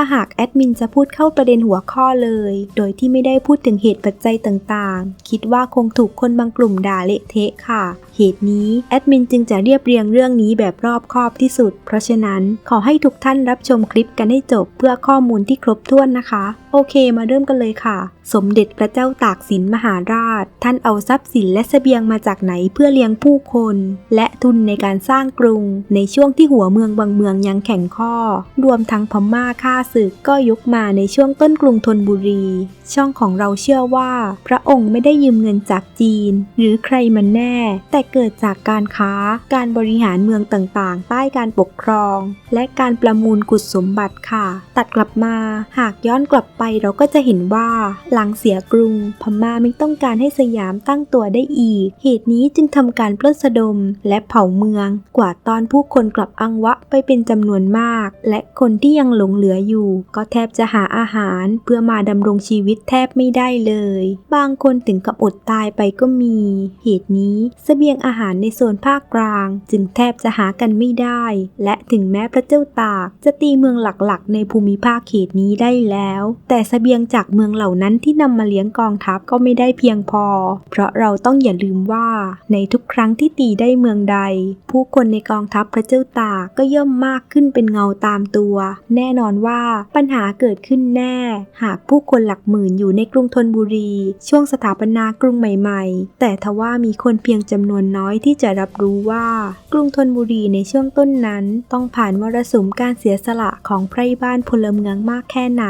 ถ้าหากแอดมินจะพูดเข้าประเด็นหัวข้อเลย โดยที่ไม่ได้พูดถึงเหตุปัจจัยต่างๆ คิดว่าคงถูกคนบางกลุ่มด่าเละเทะค่ะ เหตุนี้แอดมินจึงจะเรียบเรียงเรื่องนี้แบบรอบคอบที่สุด เพราะฉะนั้นขอให้ทุกท่านรับชมคลิปกันให้จบเพื่อข้อมูลที่ครบถ้วนนะคะ โอเคมาเริ่มกันเลยค่ะ สมเด็จพระเจ้าตากสินมหาราช ท่านเอาทรัพย์สินและเสบียงมาจากไหนเพื่อเลี้ยงผู้คน และทุนในการสร้างกรุง ในช่วงที่หัวเมืองบางเมืองยังแข็งข้อ รวมทั้งพม่าฆ่าศึกก็ยกมาในช่วงต้นกรุงธนบุรี ช่องของเราเชื่อว่า พระองค์ไม่ได้ยืมเงินจากจีน หรือใครมันแน่ แต่เกิดจากการค้า การบริหารเมืองต่างๆ ใต้การปกครอง และการประมูลกุศสมบัติค่ะ ตัดกลับมาหากย้อนกลับไปเราก็จะเห็นว่า หลังเสียกรุง พม่าไม่ต้องการให้สยามตั้งตัวได้อีก เหตุนี้จึงทำการปล้นสะดม และเผาเมือง กว่าตอนผู้คนกลับอังวะไปเป็นจำนวนมาก และคนที่ยังหลงเหลืออยู่ก็แทบจะหาอาหารเพื่อมาดำรงชีวิตแทบไม่ได้เลย บางคนถึงกับอดตายไปก็มี เหตุนี้เสบียงอาหารในโซนภาคกลาง จึงแทบจะหากันไม่ได้ และถึงแม้พระเจ้าตาก จะตีเมืองหลักๆ ในภูมิภาคเขตนี้ได้แล้ว แต่เสบียงจากเมืองเหล่านั้นที่นำมาเลี้ยงกองทัพก็ไม่ได้เพียงพอ เพราะเราต้องอย่าลืมว่า ในทุกครั้งที่ตีได้เมืองใด ผู้คนในกองทัพพระเจ้าตากก็ย่อมมากขึ้นเป็นเงาตามตัว แน่นอนว่าปัญหาเกิดขึ้นแน่ หากผู้คนหลักหมื่นอยู่ในกรุงธนบุรี ช่วงสถาปนากรุงใหม่ๆ แต่ทว่ามีคนเพียงจำนวนน้อยที่จะรับรู้ว่า กรุงธนบุรีในช่วงต้นนั้น ต้องผ่านมรสุมการเสียสละของไพร่บ้านพลเมืองมากแค่ไหน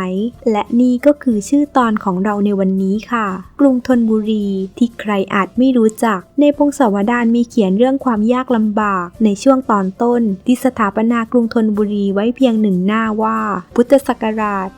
และนี่ก็คือชื่อตอนของเราในวันนี้ค่ะ กรุงธนบุรีที่ใครอาจไม่รู้จัก ในพงศาวดารมีเขียนเรื่องความยากลำบากในช่วงตอนต้นที่สถาปนากรุงธนบุรีไว้เพียงหนึ่งหน้าว่าพุทธศักราช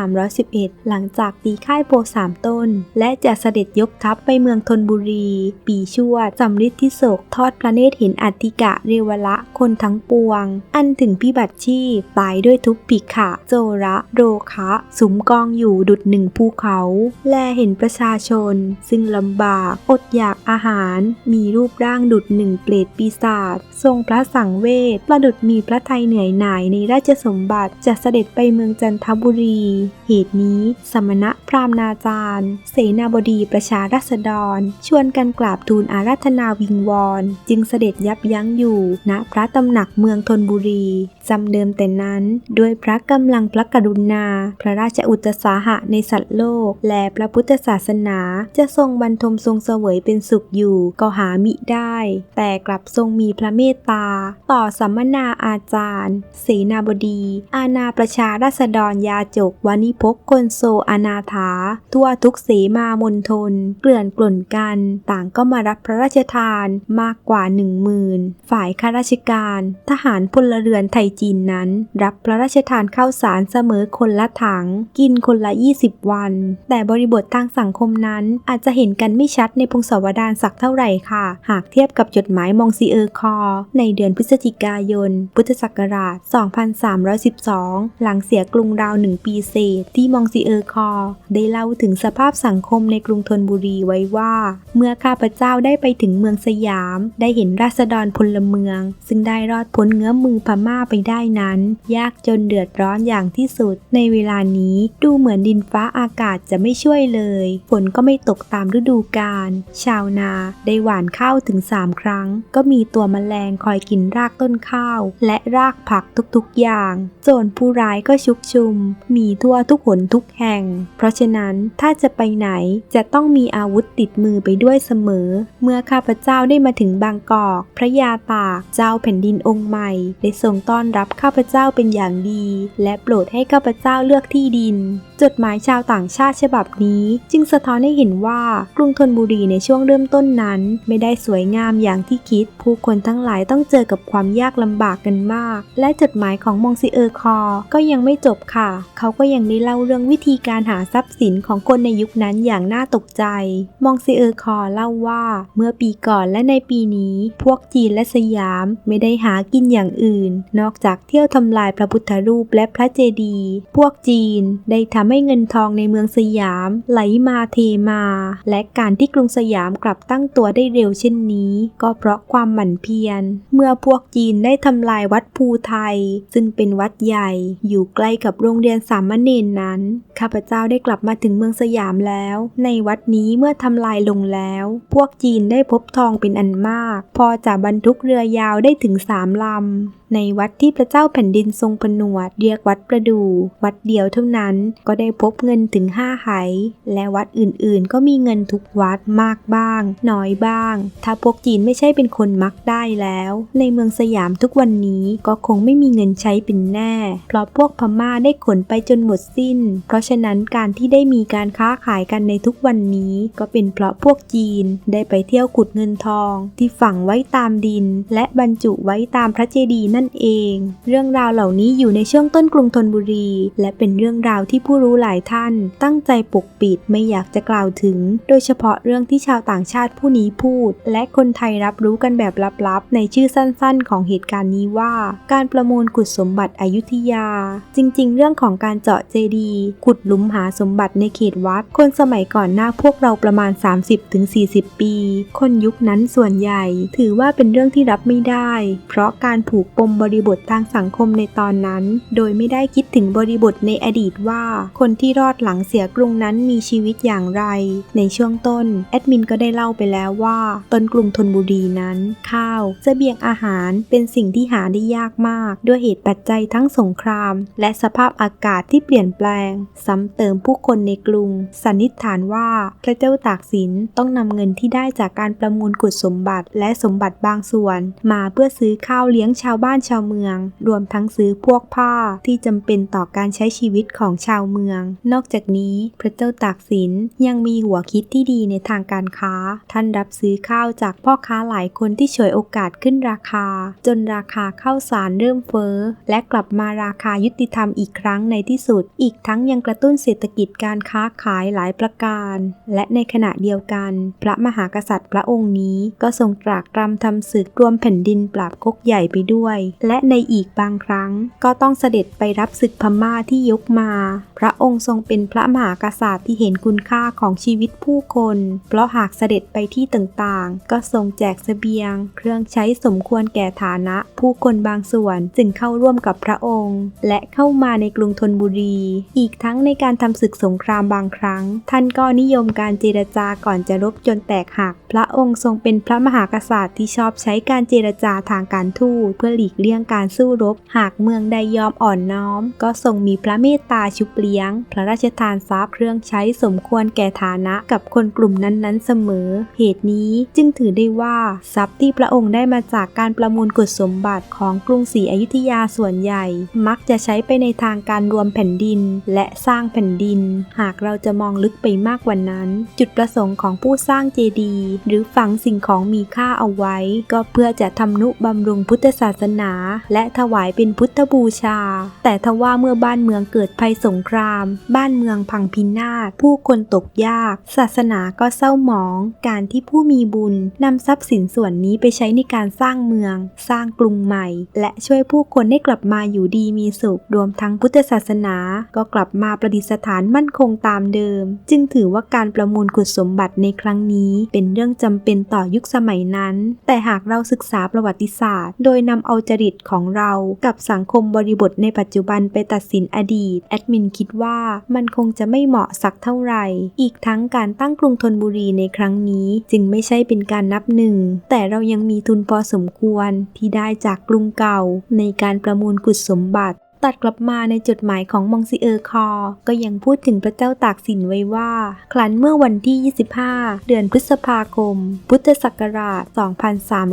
2311 หลังจากตีค่ายโพสามต้น และจะเสด็จยกทัพไปเมืองธนบุรี ปีชวดสำริดที่โศกทอดพระเนตรเห็นอัติกะเรวละคนทั้งปวง อันถึงพิบัติชีพตายด้วยทุกปิขะ โจระโรคะสุมกองอยู่ดุดหนึ่งภูเขา แลเห็นประชาชน ซึ่งลำบากอดอยากอาหาร มีรูปร่างดุดหนึ่งเปรตปีศาจทรงพระสังเวชประดุดมีพระไทยเหนื่อยหน่ายในราชสมบัติจะเสด็จไปเมืองจันทบุรี เหตุนี้สมณะพราหมนาจารย์ เสนาบดีประชารัษฎร ชวนกันกราบทูลอาราธนาวิงวอนจึงเสด็จยับยั้งอยู่ ณพระตำหนักเมืองธนบุรีจำเดิมแต่นั้น ด้วยพระกำลังพระกรุณา พระราชอุตสาหะในสัตว์โลก และพระพุทธศาสนา จะทรงบรรทมทรงเสวยเป็นสุขอยู่ก็หามิได้ แต่กลับทรงมีพระเมตตา ต่อสัมมนาอาจารย์ เสนาบดี อาณาประประชาราษฎรยาจกวานิพกคนโซอนาถา ทั่วทุกเสมามนทน เกลื่อนกล่นกัน ต่างก็มารับพระราชทานมากกว่าหนึ่งหมื่นฝ่ายข้าราชการ ทหารพลเรือนไทยจีนนั้น รับพระราชทานข้าวสารเสมอคนละถัง กินคนละ 20 วัน แต่บริบททางสังคมนั้นอาจจะเห็นกันไม่ชัดในพงศาวดารสักเท่าไหร่ค่ะ หากเทียบกับจดหมายมองซีเออร์คอ ในเดือนพฤศจิกายน พุทธศักราช 2312หลังเสียกรุงราวหนึ่งปีเศษ ที่มองซีเออร์คอ ได้เล่าถึงสภาพสังคมในกรุงธนบุรีไว้ว่า เมื่อข้าพเจ้าได้ไปถึงเมืองสยาม ได้เห็นราษฎรพลเมือง ซึ่งได้รอดพ้นเงื้อมือพม่าไปได้นั้น ยากจนเดือดร้อนอย่างที่สุด ในเวลานี้ดูเหมือนดินฟ้าอากาศจะไม่ช่วยเลย ฝนก็ไม่ตกตามฤดูกาลชาวนาได้หว่านข้าวถึง 3 ครั้ง ก็มีตัวแมลงคอยกินรากต้นข้าว และรากผักทุกๆอย่าง โจรผู้ร้ายก็ชุกชุม มีทั่วทุกหนทุกแห่ง เพราะฉะนั้นถ้าจะไปไหนจะต้องมีอาวุธติดมือไปด้วยเสมอ เมื่อข้าพเจ้าได้มาถึงบางกอก พระยาตากเจ้าแผ่นดินองค์ใหม่ได้ทรงต้อนรับข้าพเจ้าเป็นอย่างดี และโปรดให้ข้าพเจ้าเลือกที่ดินจดหมายชาวต่างชาติฉบับนี้จึงสะท้อนให้เห็นว่ากรุงธนบุรีในช่วงเริ่มต้นนั้น ไม่ได้สวยงามอย่างที่คิด ผู้คนทั้งหลายต้องเจอกับความยากลำบากกันมาก และจดหมายของมองซิเออร์คอ ก็ยังไม่จบค่ะ เขาก็ยังได้เล่าเรื่องวิธีการหาทรัพย์สินของคนในยุคนั้นอย่างน่าตกใจ มองซิเออร์คอเล่าว่า เมื่อปีก่อนและในปีนี้ พวกจีนและสยามไม่ได้หากินอย่างอื่น นอกจากเที่ยวทำลายพระพุทธรูปและพระเจดีย์พวกจีนได้ทำใให้เงินทองในเมืองสยามไหลมาเทมา และการที่กรุงสยามกลับตั้งตัวได้เร็วเช่นนี้ ก็เพราะความหมั่นเพียร เมื่อพวกจีนได้ทำลายวัดภูไทย ซึ่งเป็นวัดใหญ่อยู่ใกล้กับโรงเรียนสามเณรนั้น ข้าพเจ้าได้กลับมาถึงเมืองสยามแล้ว ในวัดนี้เมื่อทำลายลงแล้ว พวกจีนได้พบทองเป็นอันมาก พอจะบรรทุกเรือยาวได้ถึงสามลำ ในวัดที่พระเจ้าแผ่นดินทรงผนวดเรียกวัดประดู วัดเดียวเท่านั้นก็ได้พบเงินถึงห้าไหและวัดอื่นๆ ก็มีเงินทุกวัดมากบ้าง น้อยบ้าง ถ้าพวกจีนไม่ใช่เป็นคนมักได้แล้ว ในเมืองสยามทุกวันนี้ก็คงไม่มีเงินใช้เป็นแน่ เพราะพวกพม่าได้ขนไปจนหมดสิ้น เพราะฉะนั้นการที่ได้มีการค้าขายกันในทุกวันนี้ก็เป็นเพราะพวกจีนได้ไปเที่ยวขุดเงินทอง ที่ฝังไว้ตามดิน และบรรจุไว้ตามพระเจดีย์นั่นนั่นเอง เรื่องราวเหล่านี้อยู่ในช่วงต้นกรุงธนบุรี และเป็นเรื่องราวที่ผู้รู้หลายท่าน ตั้งใจปกปิดไม่อยากจะกล่าวถึง โดยเฉพาะเรื่องที่ชาวต่างชาติผู้นี้พูด และคนไทยรับรู้กันแบบลับๆ ในชื่อสั้นๆ ของเหตุการณ์นี้ว่า การประมูลขุดสมบัติอยุธยา จริงๆ เรื่องของการเจาะเจดีย์ขุดหลุมหาสมบัติในเขตวัด คนสมัยก่อนหน้าพวกเราประมาณ 30-40 ปี คนยุคนั้นส่วนใหญ่ ถือว่าเป็นเรื่องที่รับไม่ได้ เพราะการผูกปมบริบททางสังคมในตอนนั้น โดยไม่ได้คิดถึงบริบทในอดีตว่า คนที่รอดหลังเสียกรุงนั้นมีชีวิตอย่างไร ในช่วงต้น แอดมินก็ได้เล่าไปแล้วว่าต้นกรุงธนบุรีนั้น ข้าวเสบียงอาหารเป็นสิ่งที่หาได้ยากมาก ด้วยเหตุปัจจัยทั้งสงคราม และสภาพอากาศที่เปลี่ยนแปลง ซ้ำเติมผู้คนในกรุง สันนิษฐานว่าพระเจ้าตากสินต้องนำเงินที่ได้จากการประมูลกุดสมบัติและสมบัติบางส่วน มาเพื่อซื้อข้าวเลี้ยงชาวบ้านชาวเมือง รวมทั้งซื้อพวกผ้าที่จำเป็นต่อการใช้ชีวิตของชาวเมือง นอกจากนี้พระเจ้าตากสินยังมีหัวคิดที่ดีในทางการค้า ท่านรับซื้อข้าวจากพ่อค้าหลายคนที่ฉวยโอกาสขึ้นราคา จนราคาข้าวสารเริ่มเฟ้อ และกลับมาราคายุติธรรมอีกครั้งในที่สุด อีกทั้งยังกระตุ้นเศรษฐกิจการค้าขายหลายประการ และในขณะเดียวกัน พระมหากษัตริย์พระองค์นี้ก็ทรงตรากตรำทำศึกรวมแผ่นดินปราบก๊กใหญ่ไปด้วยและในอีกบางครั้งก็ต้องเสด็จไปรับศึกพม่าที่ยกมาพระองค์ทรงเป็นพระมหากษัตริย์ที่เห็นคุณค่าของชีวิตผู้คน เพราะหากเสด็จไปที่ต่างๆ ก็ทรงแจกเสบียง เครื่องใช้สมควรแก่ฐานะ ผู้คนบางส่วนจึงเข้าร่วมกับพระองค์ และเข้ามาในกรุงธนบุรี อีกทั้งในการทำศึกสงครามบางครั้ง ท่านก็นิยมการเจรจาก่อนจะรบจนแตกหัก พระองค์ทรงเป็นพระมหากษัตริย์ที่ชอบใช้การเจรจาทางการทูตเพื่อหลีกเลี่ยงการสู้รบ หากเมืองใดยอมอ่อนน้อม ก็ทรงมีพระเมตตาชุบเลี้ยง พระราชทานทรัพย์เครื่องใช้สมควรแก่ฐานะกับคนกลุ่มนั้นๆเสมอ เหตุนี้จึงถือได้ว่าทรัพย์ที่พระองค์ได้มาจากการประมูลกฎสมบัติของกรุงศรีอยุธยาส่วนใหญ่ มักจะใช้ไปในทางการรวมแผ่นดิน และสร้างแผ่นดิน หากเราจะมองลึกไปมากกว่านั้น จุดประสงค์ของผู้สร้างเจดีย์หรือฝังสิ่งของมีค่าเอาไว้ ก็เพื่อจะทำนุบำรุงพุทธศาสนา และถวายเป็นพุทธบูชา แต่ทว่าเมื่อบ้านเมืองเกิดภัยสงครามบ้านเมืองพังพินาศ ผู้คนตกยาก ศาสนาก็เศร้าหมอง การที่ผู้มีบุญนำทรัพย์สินส่วนนี้ไปใช้ในการสร้างเมือง สร้างกรุงใหม่ และช่วยผู้คนให้กลับมาอยู่ดีมีสุข รวมทั้งพุทธศาสนาก็กลับมาประดิษฐานมั่นคงตามเดิม จึงถือว่าการประมูลขุดสมบัติในครั้งนี้ เป็นเรื่องจำเป็นต่อยุคสมัยนั้น แต่หากเราศึกษาประวัติศาสตร์ โดยนำเอาจริตของเรากับสังคมบริบทในปัจจุบันไปตัดสินอดีตแอดมินคิดว่ามันคงจะไม่เหมาะสักเท่าไหร่ อีกทั้งการตั้งกรุงธนบุรีในครั้งนี้จึงไม่ใช่เป็นการนับหนึ่ง แต่เรายังมีทุนพอสมควรที่ได้จากกรุงเก่าในการประมูลกุศสมบัติ ตัดกลับมาในจดหมายของมองซิเออร์คอ ก็ยังพูดถึงพระเจ้าตากสินไว้ว่า ครั้นเมื่อวันที่ 25 เดือนพฤษภาคม พุทธศักราช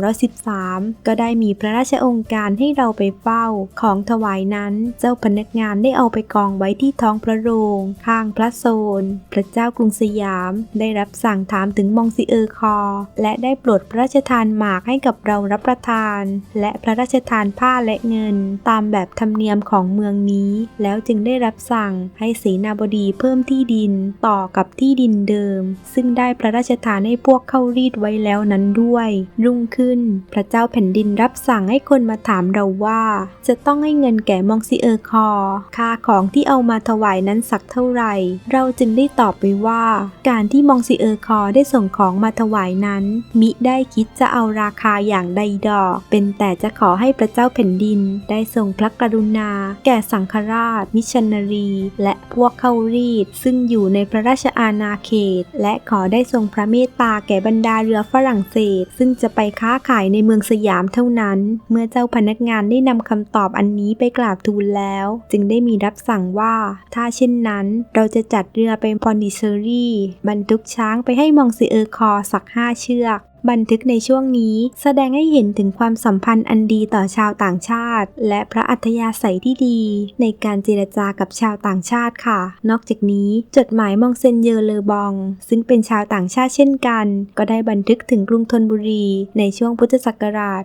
2313 ก็ได้มีพระราชองค์การให้เราไปเฝ้า ของถวายนั้นเจ้าพนักงานได้เอาไปกองไว้ที่ท้องพระโรง ข้างพระโซน พระเจ้ากรุงสยาม ได้รับสั่งถามถึงมองซิเออร์คอ และได้โปรดพระราชทานหมากให้กับเรารับประทาน และพระราชทานผ้าและเงิน ตามแบบธรรมเนียมของของเมืองนี้ แล้วจึงได้รับสั่งให้เสนาบดีเพิ่มที่ดินต่อกับที่ดินเดิม ซึ่งได้พระราชทานให้พวกเข้ารีดไว้แล้วนั้นด้วย รุ่งขึ้น พระเจ้าแผ่นดินรับสั่งให้คนมาถามเราว่า จะต้องให้เงินแก่มองซิเออร์คอ ค่าของที่เอามาถวายนั้นสักเท่าไหร่ เราจึงได้ตอบไปว่า การที่มองซิเออร์คอได้ส่งของมาถวายนั้น มิได้คิดจะเอาราคาอย่างใดดอก เป็นแต่จะขอให้พระเจ้าแผ่นดินได้ทรงพระกรุณาแก่สังฆราช มิชันนารี และพวกเข้ารีด ซึ่งอยู่ในพระราชอาณาเขต และขอได้ทรงพระเมตตาแก่บรรดาเรือฝรั่งเศส ซึ่งจะไปค้าขายในเมืองสยามเท่านั้น เมื่อเจ้าพนักงานได้นำคำตอบอันนี้ไปกราบทูลแล้ว จึงได้มีรับสั่งว่า ถ้าเช่นนั้น เราจะจัดเรือไปพอนดิเซอรี่ บรรทุกช้างไปให้มองซิเออร์คอร์สักห้าเชือก บันทึกในช่วงนี้แสดงให้เห็นถึงความสัมพันธ์อันดีต่อชาวต่างชาติ และพระอัธยาศัยที่ดี ในการเจรจากับชาวต่างชาติค่ะ นอกจากนี้จดหมายมองเซนเยอร์เลอบอง ซึ่งเป็นชาวต่างชาติเช่นกัน ก็ได้บันทึกถึงกรุงธนบุรี ในช่วงพุทธศักราช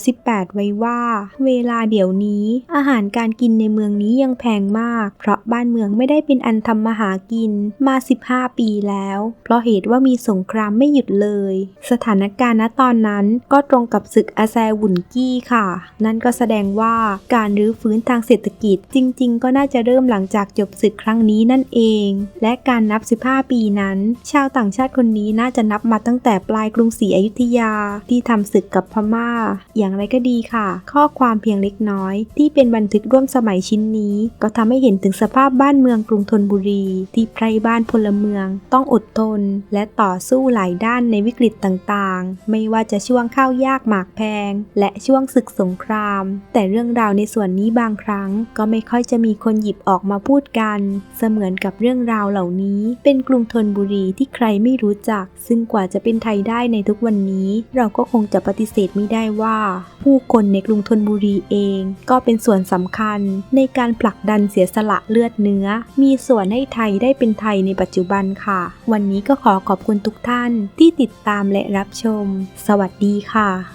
2318 ไว้ว่า เวลาเดี๋ยวนี้ อาหารการกินในเมืองนี้ยังแพงมาก เพราะบ้านเมืองไม่ได้เป็นอันทำมาหากินมา 15 ปีแล้ว เพราะเหตุว่ามีสงครามไม่หยุดเลยสถานการณ์ณตอนนั้นก็ตรงกับศึกอาแซวุ่นกี้ค่ะ นั่นก็แสดงว่าการรื้อฟื้นทางเศรษฐกิจจริง ๆ ก็น่าจะเริ่มหลังจากจบศึกครั้งนี้นั่นเอง และการนับ 15 ปีนั้น ชาวต่างชาติคนนี้น่าจะนับมาตั้งแต่ปลายกรุงศรีอยุธยาที่ทำศึกกับพม่า อย่างไรก็ดีค่ะ ข้อความเพียงเล็กน้อย ที่เป็นบันทึกร่วมสมัยชิ้นนี้ ก็ทำให้เห็นถึงสภาพบ้านเมืองกรุงธนบุรี ที่ไพร่บ้านพลเมือง ต้องอดทน และต่อสู้หลายด้านในวิกฤตต่างๆ ไม่ว่าจะช่วงข้าวยากหมากแพง และช่วงศึกสงคราม แต่เรื่องราวในส่วนนี้บางครั้ง ก็ไม่ค่อยจะมีคนหยิบออกมาพูดกัน เสมือนกับเรื่องราวเหล่านี้ เป็นกรุงธนบุรีที่ใครไม่รู้จัก ซึ่งกว่าจะเป็นไทยได้ในทุกวันนี้ เราก็คงจะปฏิเสธไม่ได้ว่า ผู้คนในกรุงธนบุรีเอง ก็เป็นส่วนสำคัญ ในการผลักดันเสียสละเลือดเนื้อ มีส่วนให้ไทยได้เป็นไทยในปัจจุบันค่ะ วันนี้ก็ขอขอบคุณทุกท่านที่ติดตามและรับชม สวัสดีค่ะ